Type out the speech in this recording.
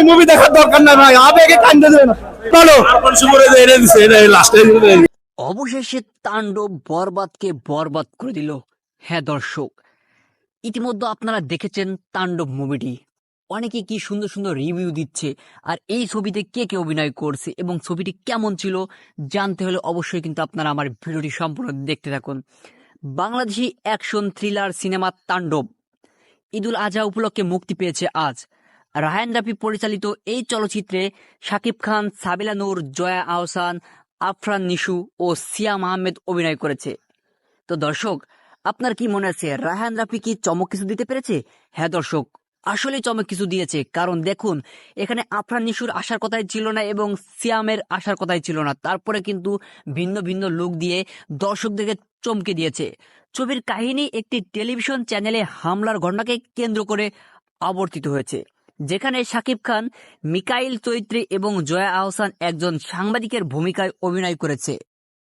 এই মুভি দেখার দরকার নাই ভাই আবেগে কান্দে দেবেন বলো অবশেষে তাণ্ডব বরবাদকে বরবাদ করে দিল। হ্যাঁ দর্শক ইতিমধ্যে আপনারা দেখেছেন তাণ্ডব মুভিটি অনেকে কি সুন্দর সুন্দর রিভিউ দিচ্ছে আর এই ছবিতে কে কে অভিনয় করছে এবং ছবিটি কেমন ছিল জানতে হলে অবশ্যই কিন্তু আপনারা আমার ভিডিওটি সম্পূর্ণ দেখতে থাকুন। বাংলাদেশি অ্যাকশন থ্রিলার সিনেমা তাণ্ডব। ঈদুল আজহা উপলক্ষে মুক্তি পেয়েছে আজ। রাহান রাফি পরিচালিত এই চলচ্চিত্রে শাকিব খান, সাবিলা নূর, জয়া আহসান, আফরান নিশু ও সিয়াম আহমেদ অভিনয় করেছে। তো দর্শক, আপনার কি মনে আছে রাহান রাফি কি চমক কিছু দিতে পেরেছে? হ্যাঁ দর্শক, আসলে চমক কিছু দিয়েছে, কারণ দেখুন, এখানে আফরান নিশুর আসার কথাই ছিল না এবং সিয়ামের আসার কথাই ছিল না। তারপরে কিন্তু ভিন্ন ভিন্ন লোক দিয়ে দর্শকদেরকে চমকে দিয়েছে। ছবির কাহিনী একটি টেলিভিশন চ্যানেলে হামলার ঘটনাকে কেন্দ্র করে আবর্তিত হয়েছে। যেখানে শাকিব খান মিকাইল চৈত্রী এবং জয়া আহসান একজন সাংবাদিকের ভূমিকায় অভিনয় করেছে।